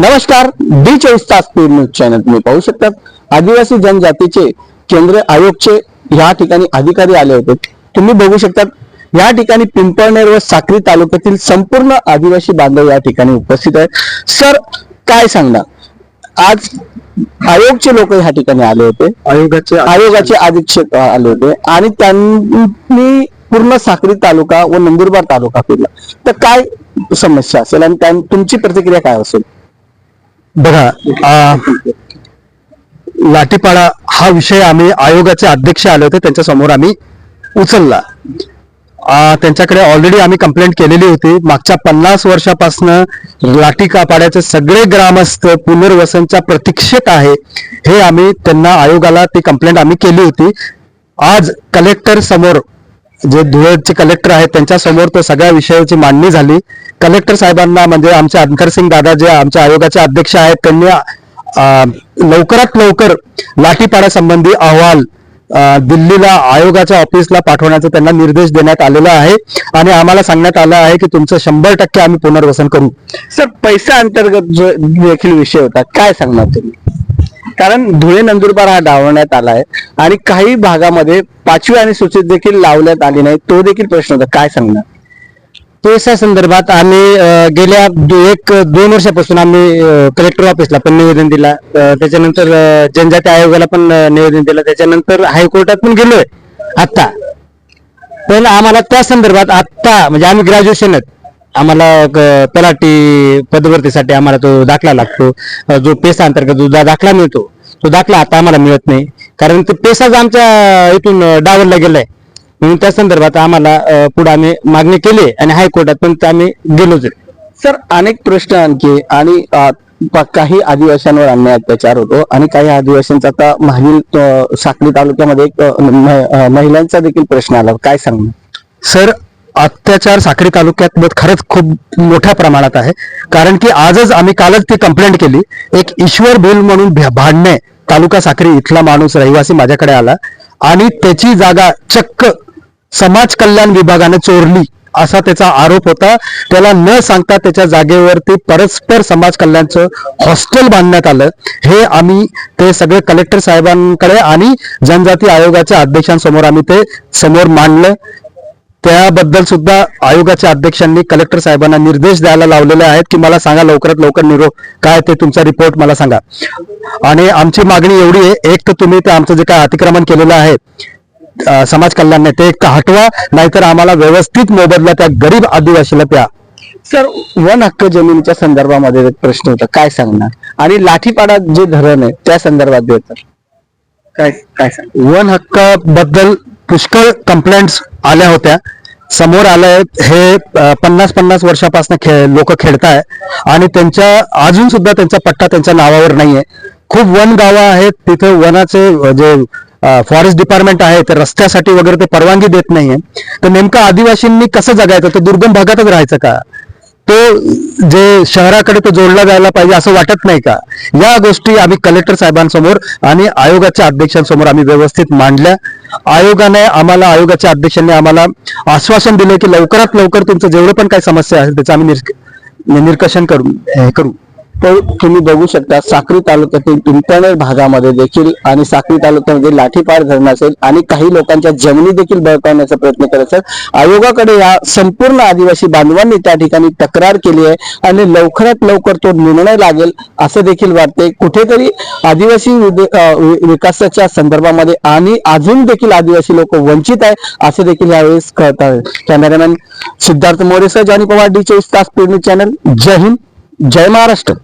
नमस्कार डी चोवीस तास न्यूज चॅनल तुम्ही पाहू शकतात. आदिवासी जनजातीचे केंद्र आयोगचे या ठिकाणी अधिकारी आले होते. तुम्ही बघू शकतात या ठिकाणी पिंपळनेर व साक्री तालुक्यातील संपूर्ण आदिवासी बांधव या ठिकाणी उपस्थित आहेत. सर काय सांगणार? आज आयोगचे लोक या ठिकाणी आले होते. आयोगाचे आयोगाचे अधीक्षक आले होते आणि त्यांनी पूर्ण साक्री तालुका व नंदुरबार तालुका फिरला तर काय समस्या असेल आणि तुमची प्रतिक्रिया काय असेल? बघा लाठीपाडा हा विषय आम्ही आयोगाचे अध्यक्ष आले होते त्यांच्यासमोर आम्ही उचलला. त्यांच्याकडे ऑलरेडी आम्ही कंप्लेंट केलेली होती. मागच्या पन्नास वर्षापासनं लाठीकापाड्याचे सगळे ग्रामस्थ पुनर्वसनच्या प्रतीक्षेत आहे हे आम्ही त्यांना आयोगाला ती कंप्लेंट आम्ही केली होती. आज कलेक्टर समोर जे धुळेचे कलेक्टर आहेत त्यांच्यासमोर तर सगळ्या विषयाची मांडणी झाली. कलेक्टर साहेबांना म्हणजे आमचे अंकर सिंग दादा जे आमच्या आयोगाचे अध्यक्ष आहेत त्यांनी लवकरात लवकर लाठीपाडा संबंधी अहवाल दिल्लीला आयोगाच्या ऑफिसला पाठवण्याचा त्यांना निर्देश देण्यात आलेला आहे. आणि आम्हाला सांगण्यात आलं आहे की तुमचं शंभर टक्के आम्ही पुनर्वसन करू. सर पैसा अंतर्गत जो देखील विषय होता काय सांगणार तुम्ही? कारण धुळे नंदुरबार हा डावण्यात आला आहे आणि काही भागामध्ये पाचवी आणि सूचित देखील लावण्यात आली नाही तो देखील प्रश्न होता काय सांगणार? पैसा संदर्भात आम्ही गेल्या दो- एक दोन वर्षापासून आम्ही कलेक्टर ऑफिसला पण निवेदन दिला. त्याच्यानंतर जनजाती आयोगाला पण निवेदन दिलं. त्याच्यानंतर हायकोर्टात पण गेलोय आत्ता. पण आम्हाला त्या संदर्भात आत्ता म्हणजे आम्ही ग्रॅज्युएशन आहेत. आम्हाला क- तलाठी आम्हाला तो दाखला लागतो. अ, जो पेसा अंतर्गत जो दा- दाखला मिळतो तो दाखला आता आम्हाला मिळत नाही. कारण तो पेसाच आमच्या इथून अ, डावलला गेलाय. म्हणून त्या संदर्भात आम्हाला पुढे आम्ही मागणी केली आणि हायकोर्टात पण ते आम्ही गेलोच. सर अनेक प्रश्न आणखी आणि काही आदिवासींवर अन्याय अत्याचार होतो आणि काही आदिवासींचा आता मागील अ, साक्री तालुक्यामध्ये एक महिलांचा देखील प्रश्न आला. काय सांगणार? सर अत्याचार साखरी तालुक्यात खरंच खूप मोठ्या प्रमाणात आहे. कारण की आजच आम्ही कालच ती कंप्लेंट केली. एक ईश्वर भूल म्हणून भांडणे तालुका साखरी इथला माणूस रहिवासी माझ्याकडे आला आणि त्याची जागा चक्क समाज कल्याण विभागाने चोरली असा त्याचा आरोप होता. त्याला न सांगता त्याच्या जागेवरती परस्पर समाज कल्याणचं हॉस्टेल बांधण्यात आलं. हे आम्ही ते सगळे कलेक्टर साहेबांकडे आणि जनजाती आयोगाच्या अध्यक्षांसमोर आम्ही ते समोर मांडलं. त्याबद्दल सुद्धा आयोगाच्या अध्यक्षांनी कलेक्टर साहेबांना निर्देश द्यायला लावलेले आहेत की मला सांगा लवकरात लवकर निरोप काय ते तुमचा रिपोर्ट मला सांगा. आणि आमची मागणी एवढी आहे एक तर तुम्ही ते आमचं जे काय अतिक्रमण केलेलं आहे समाज कल्याणने ते एक तर हटवा नाहीतर आम्हाला व्यवस्थित मोबदला त्या गरीब आदिवासीला त्या सर वन हक्क जमिनीच्या संदर्भामध्ये एक प्रश्न होता काय सांगणार? आणि लाठीपाडा जे धरण आहे त्या संदर्भात देतात काय काय सांग? वन हक्कबद्दल पुष्कळ कंप्लेंट्स आल्या होत्या. समोर आलंय हे पन्नास पन्नास वर्षापासून खे लोक खेळताय आणि त्यांच्या अजून सुद्धा त्यांचा पट्टा त्यांच्या नावावर नाहीये. खूप वन गावं आहेत तिथे वनाचे जे फॉरेस्ट डिपार्टमेंट आहे ते रस्त्यासाठी वगैरे ते परवानगी देत नाहीये. तर नेमकं आदिवासींनी कसं जगायचं? तर दुर्गम भागातच राहायचं का? तो जे शहराकडे तो जोडला जायला पाहिजे असं वाटत नाही का? या गोष्टी आम्ही कलेक्टर साहेबांसमोर आणि आयोगाच्या अध्यक्षांसमोर आम्ही व्यवस्थित मांडल्या. आयोगाने आम्हाला आयोगाच्या अध्यक्षांनी आम्हाला आश्वासन दिले की लवकरात लवकर तुमचं जेवढं पण काही समस्या असेल त्याचं आम्ही निष्क- निरकशन करू हे करू. तर तुम्ही बघू शकता साक्री तालुक्यातील पिंपळनेर भागामध्ये देखील आणि साक्री तालुक्यामध्ये लाठीपार धरण असेल आणि काही लोकांच्या जमिनी देखील बळकावण्याचा प्रयत्न करत असेल. आयोगाकडे या संपूर्ण आदिवासी बांधवांनी त्या ठिकाणी तक्रार केली आहे आणि लवकरात लवकर तो निर्णय लागेल असं देखील वाटते कुठेतरी आदिवासी विकासाच्या संदर्भामध्ये आणि अजून देखील आदिवासी लोक वंचित आहे असं देखील यावेळेस कळत आहे. कॅमेरामॅन सिद्धार्थ मोरेसह जानी पवार डी चोवीस तास पूर्ण चॅनल. जय हिंद जय महाराष्ट्र.